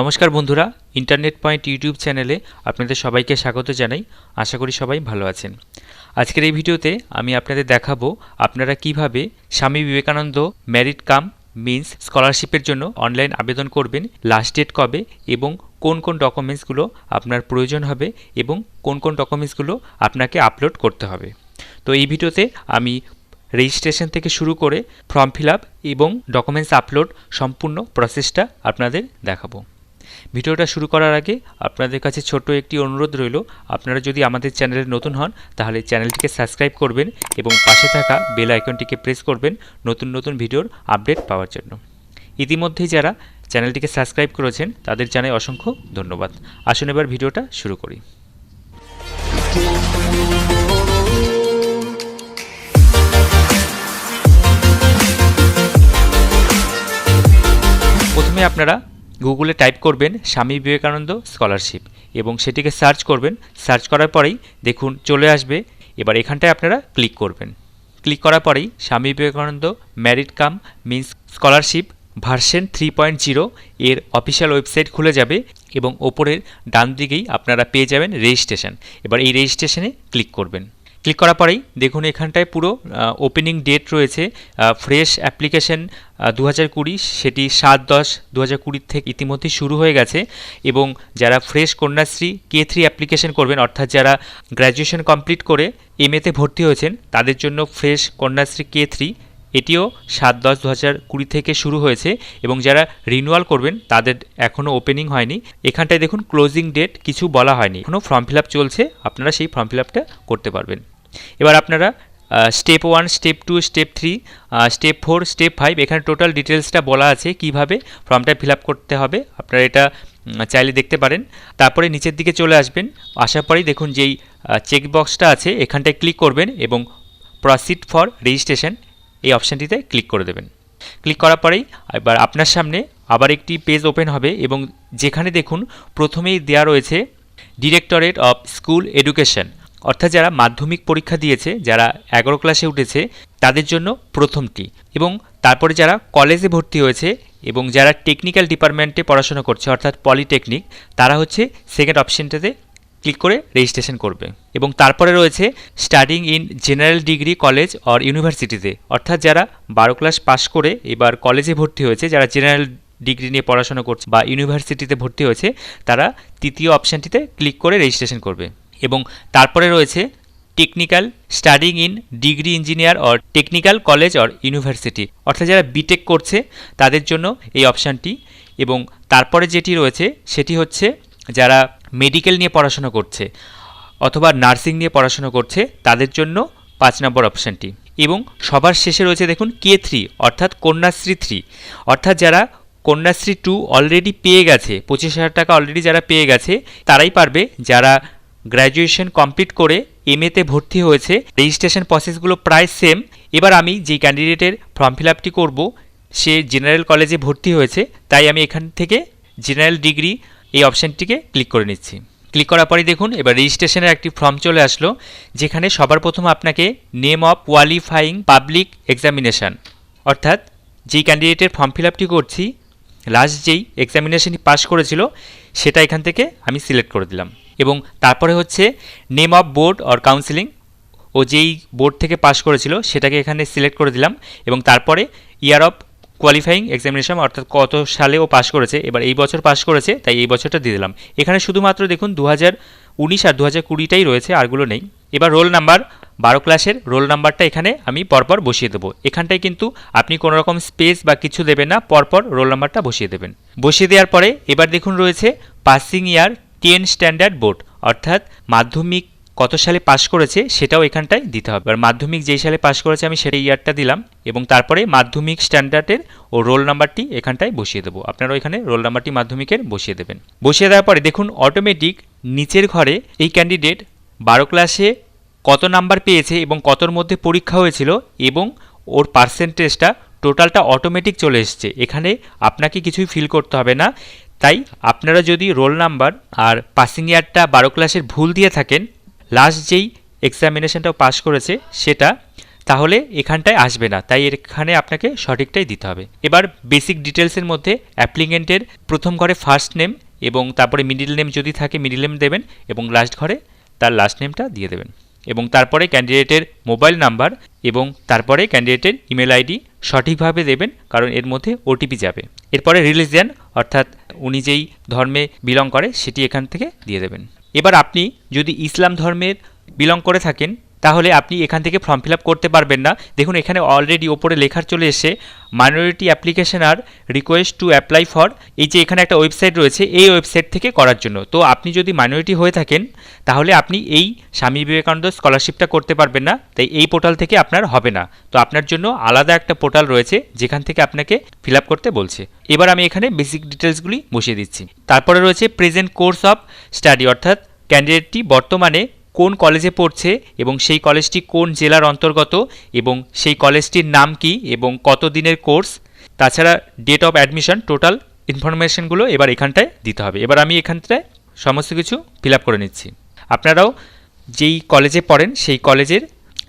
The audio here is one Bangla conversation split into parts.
নমস্কার বন্ধুরা ইন্টারনেট পয়েন্ট ইউটিউব চ্যানেলে আপনাদের সবাইকে স্বাগত জানাই। আশা করি সবাই ভালো আছেন। আজকের এই ভিডিওতে আমি আপনাদের দেখাবো আপনারা কীভাবে স্বামী বিবেকানন্দ ম্যারিট কাম মিন্স স্কলারশিপের জন্য অনলাইন আবেদন করবেন লাস্ট ডেট কবে এবং কোন কোন ডকুমেন্টসগুলো আপনার প্রয়োজন হবে এবং কোন কোন ডকুমেন্টসগুলো আপনাকে আপলোড করতে হবে। তো এই ভিডিওতে আমি রেজিস্ট্রেশন থেকে শুরু করে ফর্ম ফিল আপ এবং ডকুমেন্টস আপলোড সম্পূর্ণ প্রসেসটা আপনাদের দেখাবো। ভিডিওটা শুরু করার আগে আপনাদের কাছে ছোট একটি অনুরোধ রইল। আপনারা যদি আমাদের চ্যানেলে নতুন হন, তাহলে চ্যানেলটিকে সাবস্ক্রাইব করবেন এবং পাশে থাকা বেল আইকনটিকে প্রেস করবেন নতুন নতুন ভিডিওর আপডেট পাওয়ার জন্য। ইতিমধ্যেই যারা চ্যানেলটিকে সাবস্ক্রাইব করেছেন, তাদের জানাই অসংখ্য ধন্যবাদ। আসুন এবার ভিডিওটা শুরু করি। প্রথমে আপনারা গুগলে টাইপ করবেন স্বামী বিবেকানন্দ স্কলারশিপ এবং সেটিকে সার্চ করবেন। সার্চ করার পরেই দেখুন, চলে আসবে। এবার এখানটায় আপনারা ক্লিক করবেন। ক্লিক করার পরেই Swami Vivekananda merit cum means scholarship version three point zero এর অফিসিয়াল ওয়েবসাইট খুলে যাবে এবং ওপরের ডান দিকেই আপনারা পেয়ে যাবেন রেজিস্ট্রেশন এবার এই রেজিস্ট্রেশনে ক্লিক করবেন। ক্লিক করার পরেই দেখুন এখানটায় পুরো ওপেনিং ডেট রয়েছে ফ্রেশ অ্যাপ্লিকেশন দু হাজার কুড়ি, সেটি সাত দশ দু হাজার কুড়ির থেকে ইতিমধ্যেই শুরু হয়ে গেছে এবং যারা fresh Kanyashree K three application করবেন, অর্থাৎ যারা গ্র্যাজুয়েশন কমপ্লিট করে এম এতে ভর্তি হয়েছেন, তাদের জন্য ফ্রেশ কন্যাশ্রী কে থ্রি এটিও সাত দশ দু হাজার কুড়ি থেকে শুরু হয়েছে এবং যারা রিনিউয়াল করবেন, তাদের এখনও ওপেনিং হয়নি। এখানটায় দেখুন ক্লোজিং ডেট কিছু বলা হয়নি এখনও ফর্ম ফিল চলছে, আপনারা সেই ফর্ম ফিল করতে পারবেন। এবার আপনারা step one step two step three step four step five এখানে টোটাল ডিটেলসটা বলা আছে কীভাবে ফর্মটা ফিল করতে হবে। আপনারা এটা চাইলে দেখতে পারেন। তারপরে নিচের দিকে চলে আসবেন। আসার পরেই দেখুন যেই চেকবক্সটা আছে, এখানটায় ক্লিক করবেন এবং প্রসিড ফর রেজিস্ট্রেশন এই অপশানটিতে ক্লিক করে দেবেন। ক্লিক করার পরেই এবার আপনার সামনে আবার একটি পেজ ওপেন হবে এবং যেখানে দেখুন প্রথমেই দেওয়া রয়েছে ডিরেক্টরেট অফ স্কুল এডুকেশন অর্থাৎ যারা মাধ্যমিক পরীক্ষা দিয়েছে, যারা এগারো ক্লাসে উঠেছে, তাদের জন্য প্রথমটি। এবং তারপরে যারা কলেজে ভর্তি হয়েছে এবং যারা টেকনিক্যাল ডিপার্টমেন্টে পড়াশোনা করছে, অর্থাৎ পলিটেকনিক তারা হচ্ছে সেকেন্ড অপশনটাতে ক্লিক করে রেজিস্ট্রেশন করবে। এবং তারপরে রয়েছে studying in general degree college or ইউনিভার্সিটিতে অর্থাৎ যারা বারো ক্লাস পাশ করে এবার কলেজে ভর্তি হয়েছে, যারা জেনারেল ডিগ্রি নিয়ে পড়াশোনা করছে বা ইউনিভার্সিটিতে ভর্তি হয়েছে, তারা তৃতীয় অপশানটিতে ক্লিক করে রেজিস্ট্রেশন করবে। এবং তারপরে রয়েছে technical studying in degree engineer or technical college or university অর্থাৎ যারা বিটেক করছে, তাদের জন্য এই অপশানটি এবং তারপরে যেটি রয়েছে, সেটি হচ্ছে যারা মেডিকেল নিয়ে পড়াশোনা করছে অথবা নার্সিং নিয়ে পড়াশোনা করছে, তাদের জন্য পাঁচ নম্বর অপশানটি এবং সবার শেষে রয়েছে দেখুন কে থ্রি অর্থাৎ কন্যাশ্রী থ্রি অর্থাৎ যারা কন্যাশ্রী টু অলরেডি পেয়ে গেছে, পঁচিশ হাজার টাকা অলরেডি যারা পেয়ে গেছে, তারাই পারবে যারা গ্র্যাজুয়েশন কমপ্লিট করে এম এতে ভর্তি হয়েছে। রেজিস্ট্রেশন প্রসেসগুলো প্রায় সেম এবার আমি যেই ক্যান্ডিডেটের ফর্ম ফিল আপটি করব, সে জেনারেল কলেজে ভর্তি হয়েছে। তাই আমি এখান থেকে জেনারেল ডিগ্রি এই অপশানটিকে ক্লিক করে নিচ্ছি। ক্লিক করার পরে দেখুন, এবার রেজিস্ট্রেশনের একটি ফর্ম চলে আসলো, যেখানে সবার প্রথম আপনাকে name of qualifying public examination অর্থাৎ যেই ক্যান্ডিডেটের ফর্ম ফিল আপটি করছি লাস্ট যেই এক্সামিনেশনটি পাস করেছিল, সেটা এখান থেকে আমি সিলেক্ট করে দিলাম। এবং তারপরে হচ্ছে name of board or counselling ও যেই বোর্ড থেকে পাস করেছিল সেটাকে এখানে সিলেক্ট করে দিলাম এবং তারপরে ইয়ার অফ কোয়ালিফাইং এক্সামিনেশন অর্থাৎ কত সালে ও পাস করেছে, এবার এই বছর পাস করেছে, তাই এই বছরটা দিয়ে দিলাম। এখানে শুধুমাত্র দেখুন দু হাজার উনিশ আর দু হাজার কুড়িটাই রয়েছে আরগুলো নেই। এবার রোল নাম্বার বারো ক্লাসের রোল নাম্বারটা এখানে আমি পরপর বসিয়ে দেবো। এখানটায় কিন্তু আপনি কোনো রকম স্পেস বা কিছু দেবেন না, পরপর রোল নাম্বারটা বসিয়ে দেবেন। বসিয়ে দেওয়ার পরে এবার দেখুন রয়েছে passing year ten standard board অর্থাৎ মাধ্যমিক কত সালে পাশ করেছে সেটাও এখানটায় দিতে হবে। এবার মাধ্যমিক যেই সালে পাশ করেছে আমি সেই ইয়ারটা দিলাম এবং তারপরে মাধ্যমিক স্ট্যান্ডার্ডের ও রোল নাম্বারটি এখানটায় বসিয়ে দেবো। আপনারা এখানে রোল নাম্বারটি মাধ্যমিকের বসিয়ে দেবেন। বসিয়ে দেওয়ার পরে দেখুন অটোমেটিক নিচের ঘরে এই ক্যান্ডিডেট বারো ক্লাসে কত নাম্বার পেয়েছে এবং কতর মধ্যে পরীক্ষা হয়েছিল এবং ওর পার্সেন্টেজটা টোটালটা অটোমেটিক চলে এসছে। এখানে আপনাকে কিছুই ফিল করতে হবে না। তাই আপনারা যদি রোল নাম্বার আর পাসিং ইয়ারটা বারো ক্লাসের ভুল দিয়ে থাকেন লাস্ট যেই এক্সামিনেশনটাও পাস করেছে সেটা, তাহলে এখানটায় আসবে না। তাই এখানে আপনাকে সঠিকটাই দিতে হবে। এবার বেসিক ডিটেলসের মধ্যে অ্যাপ্লিকেন্টের প্রথম ঘরে ফার্স্ট নেম এবং তারপরে মিডিল নেম যদি থাকে মিডিল নেম দেবেন এবং লাস্ট ঘরে তার লাস্ট নেমটা দিয়ে দেবেন। এবং তারপরে ক্যান্ডিডেটের মোবাইল নাম্বার এবং তারপরে ক্যান্ডিডেটের ইমেল আইডি সঠিকভাবে দেবেন, কারণ এর মধ্যে ওটিপি যাবে। এরপরে রিলিজিয়ান অর্থাৎ উনি যেই ধর্মে বিলং করে, সেটি এখান থেকে দিয়ে দেবেন। এবার আপনি যদি ইসলাম ধর্মের বিলং করে থাকেন তাহলে আপনি এখান থেকে ফর্ম ফিল করতে পারবেন না। দেখুন, এখানে অলরেডি ওপরে লেখার চলে এসে মাইনরিটি অ্যাপ্লিকেশন আর রিকোয়েস্ট টু অ্যাপ্লাই ফর এই যে এখানে একটা ওয়েবসাইট রয়েছে, এই ওয়েবসাইট থেকে করার জন্য। তো আপনি যদি মাইনরিটি হয়ে থাকেন, তাহলে আপনি এই স্বামী বিবেকানন্দ স্কলারশিপটা করতে পারবেন না। তাই এই পোর্টাল থেকে আপনার হবে না। তো আপনার জন্য আলাদা একটা পোর্টাল রয়েছে, যেখান থেকে আপনাকে ফিল করতে বলছে। এবার আমি এখানে বেসিক ডিটেলসগুলি বসিয়ে দিচ্ছি। তারপরে রয়েছে প্রেজেন্ট কোর্স অফ স্টাডি অর্থাৎ ক্যান্ডিডেটটি বর্তমানে কোন কলেজে পড়ছে এবং সেই কলেজটি কোন জেলার অন্তর্গত এবং সেই কলেজটির নাম কি এবং কত দিনের কোর্স? তাছাড়া ডেট অফ অ্যাডমিশন টোটাল ইনফরমেশনগুলো এবার এখানটায় দিতে হবে। এবার আমি এখানটায় সমস্ত কিছু ফিল করে নিচ্ছি। আপনারাও যেই কলেজে পড়েন, সেই কলেজের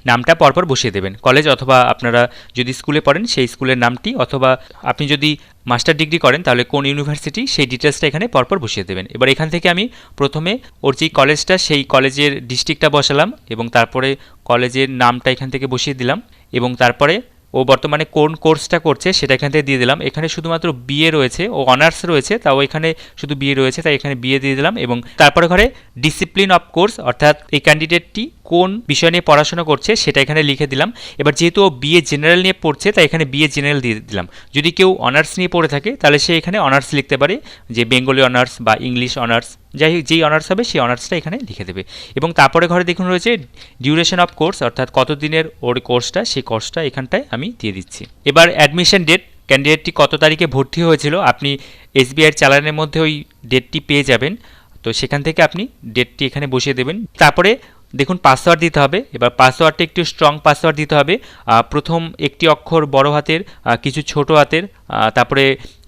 নামটা পরপর বসিয়ে দেবেন। কলেজ অথবা আপনারা যদি স্কুলে পড়েন, সেই স্কুলের নামটি অথবা আপনি যদি মাস্টার ডিগ্রি করেন, তাহলে কোন ইউনিভার্সিটি, সেই ডিটেলসটা এখানে পরপর বসিয়ে দেবেন। এবার এখান থেকে আমি প্রথমে ওর যেই কলেজটা, সেই কলেজের ডিস্ট্রিক্টটা বসালাম এবং তারপরে কলেজের নামটা এখান থেকে বসিয়ে দিলাম এবং তারপরে ও বর্তমানে কোন কোর্সটা করছে সেটা এখান থেকে দিয়ে দিলাম। এখানে শুধুমাত্র বিএ রয়েছে, ও অনার্স রয়েছে, তাও এখানে শুধু বিএ রয়েছে, তাই এখানে বিএ দিয়ে দিলাম এবং তারপরে ঘরে ডিসিপ্লিন অফ কোর্স, অর্থাৎ এই ক্যান্ডিডেটটি কোন বিষয় নিয়ে পড়াশোনা করছে সেটা এখানে লিখে দিলাম। এবার যেহেতু ও বিএ জেনারেল নিয়ে পড়ছে, তাই এখানে বিএ জেনারেল দিয়ে দিলাম। যদি কেউ অনার্স নিয়ে পড়ে থাকে, তাহলে সে এখানে অনার্স লিখতে পারে, যে বেঙ্গলি অনার্স বা ইংলিশ অনার্স। যাই হোক, যেই অনার্স হবে, সেই অনার্সটা এখানে লিখে দেবে। এবং তারপরে ঘরে দেখুন রয়েছে ডিউরেশন অফ কোর্স অর্থাৎ কতদিনের ওর কোর্সটা সেই কোর্সটা এখানটায় আমি দিয়ে দিচ্ছি। এবার অ্যাডমিশন ডেট ক্যান্ডিডেটটি কত তারিখে ভর্তি হয়েছিল, আপনি এসবিআইয়ের চালানের মধ্যে ওই ডেটটি পেয়ে যাবেন। তো সেখান থেকে আপনি ডেটটি এখানে বসিয়ে দেবেন। তারপরে দেখুন পাসওয়ার্ড দিতে হবে। এবার পাসওয়ার্ডটা একটু স্ট্রং পাসওয়ার্ড দিতে হবে। প্রথম একটি অক্ষর বড় হাতের কিছু ছোট হাতের তারপরে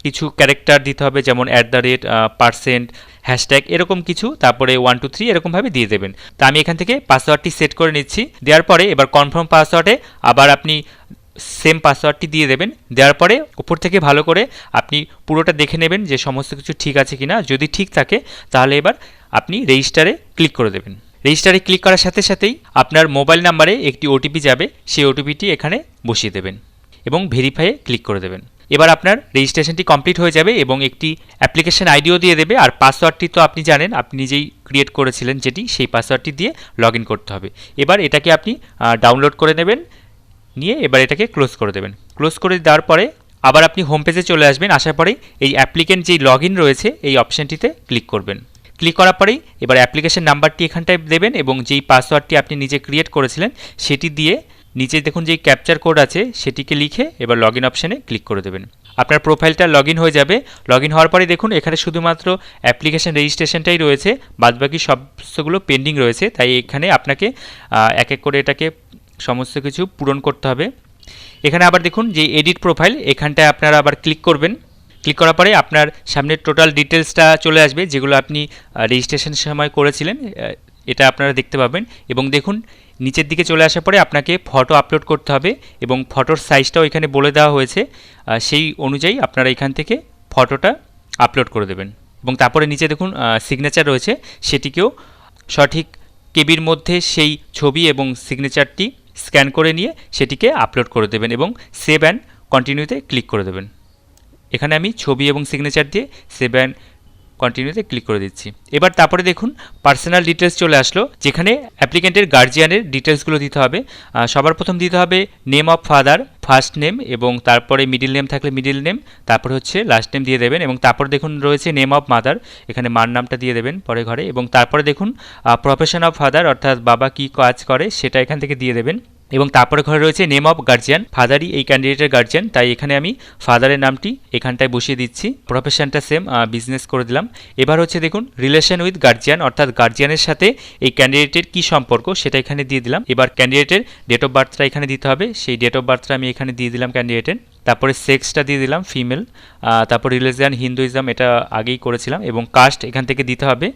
কিছু ক্যারেক্টার দিতে হবে, যেমন at the rate percent hashtag এরকম কিছু। তারপরে ওয়ান টু থ্রি এরকমভাবে দিয়ে দেবেন। তা আমি এখান থেকে পাসওয়ার্ডটি সেট করে নিচ্ছি। দেওয়ার পরে এবার কনফার্ম পাসওয়ার্ডে আবার আপনি সেম পাসওয়ার্ডটি দিয়ে দেবেন। দেওয়ার পরে উপর থেকে ভালো করে আপনি পুরোটা দেখে নেবেন যে সমস্ত কিছু ঠিক আছে কিনা। যদি ঠিক থাকে, তাহলে এবার আপনি রেজিস্টারে ক্লিক করে দেবেন। রেজিস্টারে ক্লিক করার সাথে সাথেই আপনার মোবাইল নাম্বারে একটি ওটিপি যাবে। সেই ওটিপিটি এখানে বসিয়ে দেবেন এবং ভেরিফাইয়ে ক্লিক করে দেবেন। এবার আপনার রেজিস্ট্রেশনটি কমপ্লিট হয়ে যাবে এবং একটি অ্যাপ্লিকেশন আইডিও দিয়ে দেবে। আর পাসওয়ার্ডটি তো আপনি জানেন, আপনি নিজেই ক্রিয়েট করেছিলেন যেটি, সেই পাসওয়ার্ডটি দিয়ে লগ করতে হবে। এবার এটাকে আপনি ডাউনলোড করে নেবেন, নিয়ে এবার এটাকে ক্লোজ করে দেবেন। ক্লোজ করে দেওয়ার পরে আবার আপনি হোম পেজে চলে আসবেন, আসার পরেই এই অ্যাপ্লিকেন্ট যেই লগ রয়েছে, এই অপশানটিতে ক্লিক করবেন। ক্লিক করার পরেই এবার অ্যাপ্লিকেশন নাম্বারটি এখানটায় দেবেন এবং যেই পাসওয়ার্ডটি আপনি নিজে ক্রিয়েট করেছিলেন, সেটি দিয়ে নিচে দেখুন যেই ক্যাপচার কোড আছে, সেটিকে লিখে এবার লগ ইন অপশানে ক্লিক করে দেবেন। আপনার প্রোফাইলটা লগ ইন হয়ে যাবে। লগ ইন হওয়ার পরে দেখুন, এখানে শুধুমাত্র অ্যাপ্লিকেশন রেজিস্ট্রেশনটাই রয়েছে, বাদবাকি সমস্তগুলো পেন্ডিং রয়েছে, তাই এখানে আপনাকে এক এক করে এটাকে সমস্ত কিছু পূরণ করতে হবে। এখানে আবার দেখুন যে এডিট প্রোফাইল এখানটায় আপনারা আবার ক্লিক করবেন। ক্লিক করার পরে আপনার সামনে টোটাল ডিটেলসটা চলে আসবে, যেগুলো আপনি রেজিস্ট্রেশনের সময় করেছিলেন এটা আপনারা দেখতে পাবেন। এবং দেখুন নিচের দিকে চলে আসার পরে আপনাকে ফটো আপলোড করতে হবে এবং ফটোর সাইজটাও এখানে বলে দেওয়া হয়েছে। সেই অনুযায়ী আপনারা এখান থেকে ফটোটা আপলোড করে দেবেন। এবং তারপরে নিচে দেখুন সিগনেচার রয়েছে। সেটিকেও সঠিক কেবির মধ্যে সেই ছবি এবং সিগনেচারটি স্ক্যান করে নিয়ে সেটিকে আপলোড করে দেবেন এবং সেভ অ্যান্ড কন্টিনিউতে ক্লিক করে দেবেন। এখানে আমি ছবি এবং সিগনেচার দিয়ে সেভ অ্যান্ড কন্টিনিউতে ক্লিক করে দিচ্ছি। এবার তারপরে দেখুন পার্সোনাল ডিটেলস চলে আসলো, যেখানে অ্যাপ্লিকেন্টের গার্জিয়ানের ডিটেলসগুলো দিতে হবে। সবার প্রথম দিতে হবে name of father first name এবং তারপরে মিডিল নেম থাকলে মিডিল নেম তারপরে হচ্ছে লাস্ট নেম দিয়ে দেবেন এবং তারপর দেখুন রয়েছে নেম অফ মাদার এখানে মার নামটা দিয়ে দেবেন পরে ঘরে এবং তারপরে দেখুন প্রফেশন অফ ফাদার অর্থাৎ বাবা কি কাজ করে সেটা এখান থেকে দিয়ে দেবেন। এবং তারপরে ঘরে রয়েছে নেম অফ গার্জিয়ান ফাদারই এই ক্যান্ডিডেটের গার্জিয়ান তাই এখানে আমি ফাদারের নামটি এখানটায় বসিয়ে দিচ্ছি। প্রফেশনটা সেম বিজনেস করে দিলাম। এবার হচ্ছে দেখুন রিলেশন উইথ গার্জিয়ান অর্থাৎ গার্জিয়ানের সাথে এই ক্যান্ডিডেটের কি সম্পর্ক, সেটা এখানে দিয়ে দিলাম। এবার ক্যান্ডিডেটের ডেট অফ বার্থটা এখানে দিতে হবে। সেই ডেট অফ বার্থটা আমি এখানে দিয়ে দিলাম ক্যান্ডিডেটের তারপরে সেক্সটা দিয়ে দিলাম, ফিমেল। তারপর রিলিজিয়ান, হিন্দুইজম, এটা আগেই করেছিলাম এবং কাস্ট এখান থেকে দিতে হবে।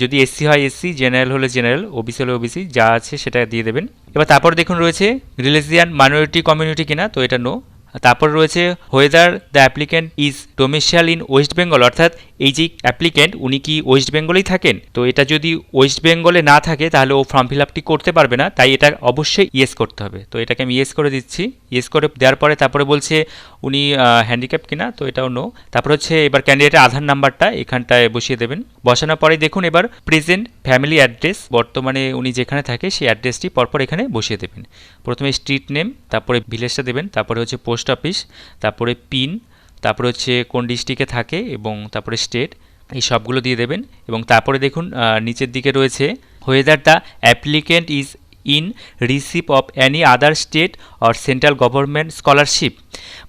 যদি এসসি হয় এসসি, জেনারেল হলে জেনারেল, ওবিসি হলে ওবিসি, যা আছে সেটা দিয়ে দেবেন। এবার তারপর দেখুন রয়েছে রিলিজিয়ান মাইনরিটি কমিউনিটি কিনা, তো এটা নো। তারপর রয়েছে whether the applicant is domicile in West Bengal অর্থাৎ এই যে অ্যাপ্লিক্যান্ট উনি কি ওয়েস্ট বেঙ্গলেই থাকেন? তো এটা যদি ওয়েস্ট বেঙ্গলে না থাকে, তাহলে ও ফর্ম ফিল আপটি করতে পারবে না, তাই এটা অবশ্যই ইয়েস করতে হবে। তো এটাকে আমি ইয়েস করে দিচ্ছি। ইয়েস করে দেওয়ার পরে তারপরে বলছে উনি হ্যান্ডিক্যাপ কিনা, তো এটাও নো তারপর হচ্ছে এবার ক্যান্ডিডেটের আধার নাম্বারটা এখানটায় বসিয়ে দেবেন। বসানোর পরে দেখুন এবার প্রেজেন্ট ফ্যামিলি অ্যাড্রেস বর্তমানে উনি যেখানে থাকে সেই অ্যাড্রেসটি পরপর এখানে বসিয়ে দেবেন। প্রথমে স্ট্রিট নেম তারপরে ভিলেজটা দেবেন, তারপরে হচ্ছে পোস্ট অফিস তারপরে পিন তারপরে হচ্ছে কোন ডিস্ট্রিক্টে থাকে এবং তারপরে স্টেট এই সবগুলো দিয়ে দেবেন। এবং তারপরে দেখুন নিচের দিকে রয়েছে whether the applicant is in receive of any other state or central government scholarship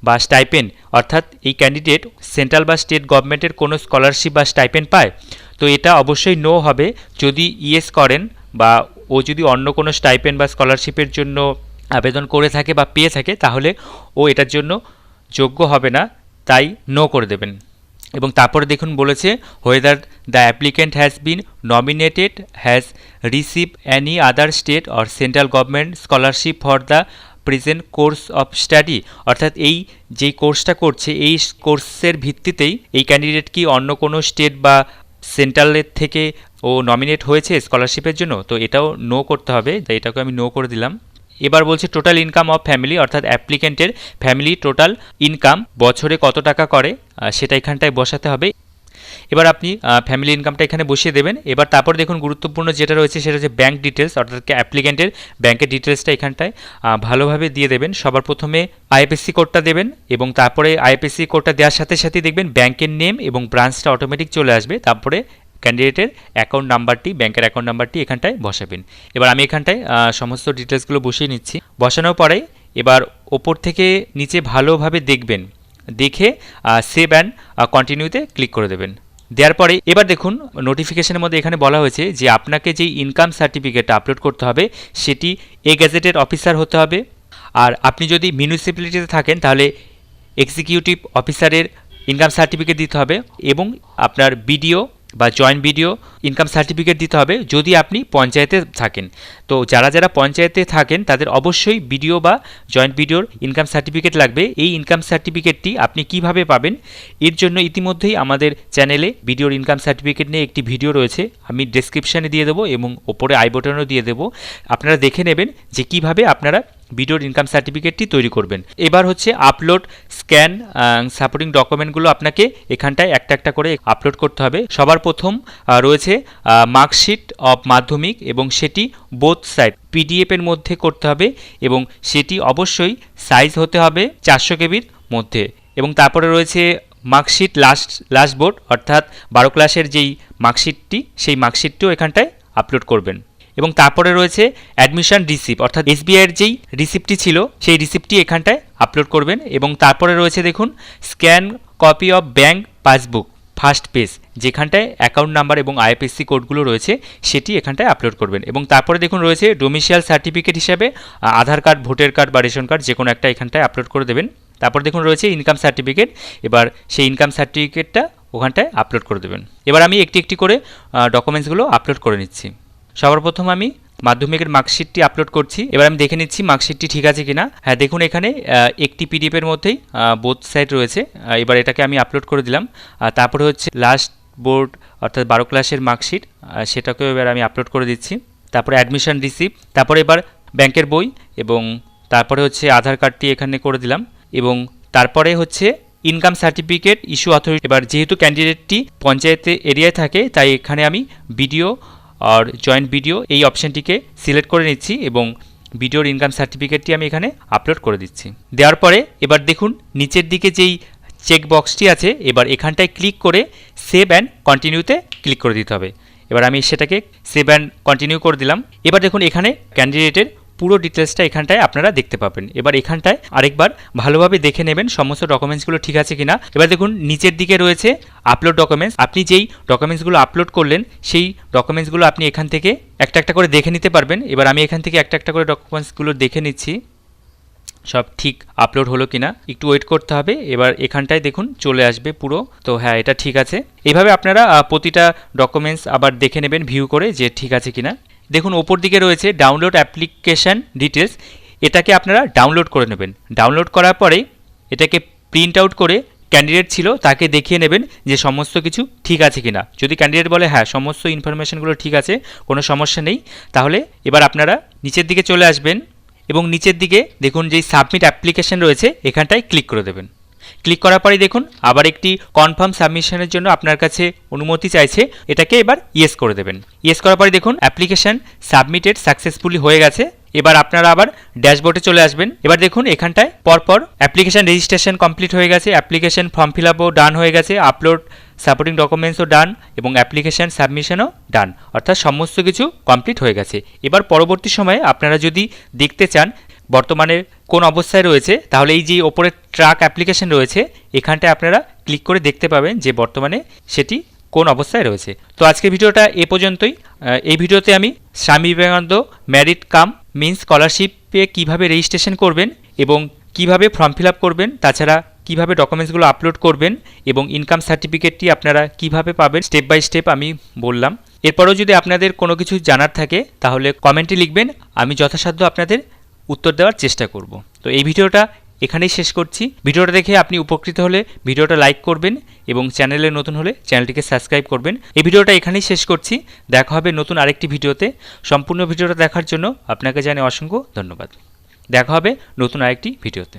বা স্টাইপেন্ড, অর্থাৎ এই ক্যান্ডিডেট সেন্ট্রাল বা স্টেট গভর্নমেন্টের কোনো স্কলারশিপ বা স্টাইপেন্ড পায়। তো এটা অবশ্যই নো হবে যদি ইয়েস করেন বা ও যদি অন্য কোনো স্টাইপেন্ড বা স্কলারশিপের জন্য আবেদন করে থাকে বা পেয়ে থাকে, তাহলে ও এটার জন্য যোগ্য হবে না, তাই নো করে দেবেন। এবং তারপরে দেখুন বলেছে whether the applicant has been nominated has receive any other state or central government scholarship for the present course of study অর্থাৎ এই যেই কোর্সটা করছে, এই কোর্সের ভিত্তিতেই এই ক্যান্ডিডেট কি অন্য কোনো স্টেট বা সেন্ট্রালের থেকে ও নমিনেট হয়েছে স্কলারশিপের জন্য? তো এটাও নো করতে হবে, তাই এটাকে আমি নো করে দিলাম। এবার বলছে টোটাল ইনকাম অফ ফ্যামিলি অর্থাৎ অ্যাপ্লিকেন্টের ফ্যামিলি টোটাল ইনকাম বছরে কত টাকা করে সেটা এখানটায় বসাতে হবে। এবার আপনি ফ্যামিলি ইনকামটা এখানে বসিয়ে দেবেন। এবার তারপর দেখুন গুরুত্বপূর্ণ যেটা রয়েছে সেটা হচ্ছে ব্যাঙ্ক ডিটেলস অর্থাৎ অ্যাপ্লিকেন্টের ব্যাঙ্কের ডিটেলসটা এখানটায় ভালোভাবে দিয়ে দেবেন। সবার প্রথমে আইএফএসসি কোডটা দেবেন এবং তারপরে আইএফএসসি কোডটা দেওয়ার সাথে সাথে দেখবেন ব্যাংকের নেম এবং ব্রাঞ্চটা অটোমেটিক চলে আসবে। তারপরে ক্যান্ডিডেটের অ্যাকাউন্ট নাম্বারটি ব্যাংকের অ্যাকাউন্ট নাম্বারটি এখানটায় বসাবেন। এবার আমি এখানটায় সমস্ত ডিটেলসগুলো বসিয়ে নিচ্ছি। বসানোর পরে এবার ওপর থেকে নিচে ভালোভাবে দেখবেন। দেখে সেভ অ্যান্ড কন্টিনিউতে ক্লিক করে দেবেন। দেওয়ার পরে এবার দেখুন নোটিফিকেশনের মধ্যে এখানে বলা হয়েছে যে আপনাকে যেই ইনকাম সার্টিফিকেট আপলোড করতে হবে, সেটি এ গ্যাজেটেড অফিসার হতে হবে। আর আপনি যদি মিউনিসিপ্যালিটিতে থাকেন, তাহলে এক্সিকিউটিভ অফিসারের ইনকাম সার্টিফিকেট দিতে হবে এবং আপনার বিডিও বা জয়েন্ট বিডিও ইনকাম সার্টিফিকেট দিতে হবে যদি আপনি পঞ্চায়েতে থাকেন। তো যারা যারা পঞ্চায়েতে থাকেন, তাদের অবশ্যই বিডিও বা জয়েন্ট বিডিওর ইনকাম সার্টিফিকেট লাগবে। এই ইনকাম সার্টিফিকেটটি আপনি কীভাবে পাবেন, এর জন্য ইতিমধ্যেই আমাদের চ্যানেলে বিডিওর ইনকাম সার্টিফিকেট নিয়ে একটি ভিডিও রয়েছে। আমি ডেসক্রিপশানে দিয়ে দেবো এবং ওপরে আই বটনও দিয়ে দেবো। আপনারা দেখে নেবেন যে কীভাবে আপনারা ভিডিওর ইনকাম সার্টিফিকেটটি তৈরি করবেন। এবার হচ্ছে আপলোড স্ক্যান সাপোর্টিং ডকুমেন্টগুলো আপনাকে এখানটায় একটা একটা করে আপলোড করতে হবে। সবার প্রথম রয়েছে মার্কশিট অফ মাধ্যমিক এবং সেটি বোথ সাইড পিডিএফ এর মধ্যে করতে হবে এবং সেটি অবশ্যই সাইজ হতে হবে চারশো কেবির মধ্যে। এবং তারপরে রয়েছে মার্কশিট লাস্ট লাস্ট বোর্ড অর্থাৎ বারো ক্লাসের যেই মার্কশিটটি সেই মার্কশিটটিও এখানটায় আপলোড করবেন। এবং তারপরে রয়েছে অ্যাডমিশন রিসিপ্ট অর্থাৎ এসবিআইয়ের যেই রিসিপ্টটি ছিল, সেই রিসিপ্টটি এখানটায় আপলোড করবেন এবং তারপরে রয়েছে দেখুন scan copy of bank passbook first page যেখানটায় অ্যাকাউন্ট নাম্বার এবং আইএফএসসি কোডগুলো রয়েছে, সেটি এখানটায় আপলোড করবেন। এবং তারপরে দেখুন রয়েছে ডোমিসিয়াল সার্টিফিকেট হিসাবে আধার কার্ড ভোটার কার্ড বা রেশন কার্ড যে কোনো একটা এখানটায় আপলোড করে দেবেন। তারপর দেখুন রয়েছে ইনকাম সার্টিফিকেট এবার সেই ইনকাম সার্টিফিকেটটা ওখানটায় আপলোড করে দেবেন। এবার আমি একটি একটি করে ডকুমেন্টসগুলো আপলোড করে নিচ্ছি। সবার প্রথম আমি মাধ্যমিকের মার্কশিটটি আপলোড করছি। এবার আমি দেখে নিচ্ছি মার্কশিটটি ঠিক আছে কিনা। হ্যাঁ দেখুন এখানে একটি পিডিএফের মধ্যেই বোথ সাইড রয়েছে। এবার এটাকে আমি আপলোড করে দিলাম। তারপরে হচ্ছে লাস্ট বোর্ড অর্থাৎ বারো ক্লাসের মার্কশিট সেটাকেও এবার আমি আপলোড করে দিচ্ছি। তারপরে অ্যাডমিশন রিসিপ্ট তারপরে এবার ব্যাংকের বই এবং তারপরে হচ্ছে আধার কার্ডটি এখানে করে দিলাম এবং তারপরে হচ্ছে ইনকাম সার্টিফিকেট ইস্যু অথরিটি এবার যেহেতু ক্যান্ডিডেটটি পঞ্চায়েতে এরিয়ায় থাকে, তাই এখানে আমি ভিডিও আর জয়েন্ট ভিডিও এই অপশানটিকে সিলেক্ট করে নিচ্ছি এবং ভিডিওর ইনকাম সার্টিফিকেটটি আমি এখানে আপলোড করে দিচ্ছি। দেওয়ার পরে এবার দেখুন নিচের দিকে যেই চেক বক্সটি আছে, এবার এখানটায় ক্লিক করে সেভ অ্যান্ড কন্টিনিউতে ক্লিক করে দিতে হবে। এবার আমি সেটাকে সেভ অ্যান্ড কন্টিনিউ করে দিলাম। এবার দেখুন এখানে ক্যান্ডিডেটের পুরো ডিটেলসটা এখানটায় আপনারা দেখতে পাবেন। এবার এখানটায় আরেকবার ভালোভাবে দেখে নেবেন সমস্ত ডকুমেন্টসগুলো ঠিক আছে কিনা। এবার দেখুন, নিচের দিকে রয়েছে আপলোড ডকুমেন্টস আপনি যেই ডকুমেন্টসগুলো আপলোড করলেন, সেই ডকুমেন্টসগুলো আপনি এখান থেকে একটা একটা করে দেখে নিতে পারবেন। এবার আমি এখান থেকে একটা একটা করে ডকুমেন্টসগুলো দেখে নিচ্ছি। সব ঠিক আপলোড হলো কিনা। একটু ওয়েট করতে হবে। এবার এখানটায় দেখুন, চলে আসবে পুরো। তো হ্যাঁ এটা ঠিক আছে। এইভাবে আপনারা প্রতিটা ডকুমেন্টস আবার দেখে নেবেন ভিউ করে যে ঠিক আছে কিনা। দেখুন, ওপর দিকে রয়েছে ডাউনলোড অ্যাপ্লিকেশান ডিটেলস এটাকে আপনারা ডাউনলোড করে নেবেন। ডাউনলোড করার পরে এটাকে প্রিন্ট আউট করে ক্যান্ডিডেট ছিল, তাকে দেখিয়ে নেবেন যে সমস্ত কিছু ঠিক আছে কিনা। যদি ক্যান্ডিডেট বলে হ্যাঁ সমস্ত ইনফরমেশনগুলো ঠিক আছে, কোনো সমস্যা নেই, তাহলে এবার আপনারা নিচের দিকে চলে আসবেন এবং নিচের দিকে দেখুন যেই সাবমিট অ্যাপ্লিকেশন রয়েছে, এখানটায় ক্লিক করে দেবেন। ক্লিক করার পরেই দেখুন, আবার একটি কনফার্ম সাবমিশনের জন্য আপনার কাছে অনুমতি চাইছে, এটাকে এবার ইয়েস করে দেবেন। ইয়েস করার পরে দেখুন অ্যাপ্লিকেশন সাবমিটেড সাকসেসফুলি হয়ে গেছে। এবার আপনারা আবার ড্যাশবোর্ডে চলে আসবেন। এবার দেখুন, এখানটায় পরপর অ্যাপ্লিকেশন রেজিস্ট্রেশন কমপ্লিট হয়ে গেছে অ্যাপ্লিকেশন ফর্ম ফিল আপও ডান হয়ে গেছে আপলোড সাপোর্টিং ডকুমেন্টসও ডান এবং অ্যাপ্লিকেশন সাবমিশনও ডান অর্থাৎ সমস্ত কিছু কমপ্লিট হয়ে গেছে। এবার পরবর্তী সময়ে আপনারা যদি দেখতে চান বর্তমানে কোন অবস্থায় রয়েছে, তাহলে এই যে ওপরে ট্রাক অ্যাপ্লিকেশন রয়েছে, এখানটায় আপনারা ক্লিক করে দেখতে পাবেন যে বর্তমানে সেটি কোন অবস্থায় রয়েছে। তো আজকের ভিডিওটা এ পর্যন্তই। এই ভিডিওতে আমি Swami Vivekananda merit cum means স্কলারশিপে কীভাবে রেজিস্ট্রেশন করবেন এবং কীভাবে ফর্ম ফিল করবেন, তাছাড়া কীভাবে ডকুমেন্টসগুলো আপলোড করবেন এবং ইনকাম সার্টিফিকেটটি আপনারা কীভাবে পাবেন, স্টেপ বাই স্টেপ আমি বললাম। এরপরেও যদি আপনাদের কোনো কিছু জানার থাকে, তাহলে কমেন্টে লিখবেন, আমি যথাসাধ্য আপনাদের উত্তর দেওয়ার চেষ্টা করব। তো এই ভিডিওটা এখানেই শেষ করছি। ভিডিওটা দেখে আপনি উপকৃত হলে ভিডিওটা লাইক করবেন এবং চ্যানেলে নতুন হলে চ্যানেলটিকে সাবস্ক্রাইব করবেন। এই ভিডিওটা এখানেই শেষ করছি। দেখা হবে নতুন আরেকটি ভিডিওতে। সম্পূর্ণ ভিডিওটা দেখার জন্য আপনাকে জানাই অসংখ্য ধন্যবাদ। দেখা হবে নতুন আরেকটি ভিডিওতে।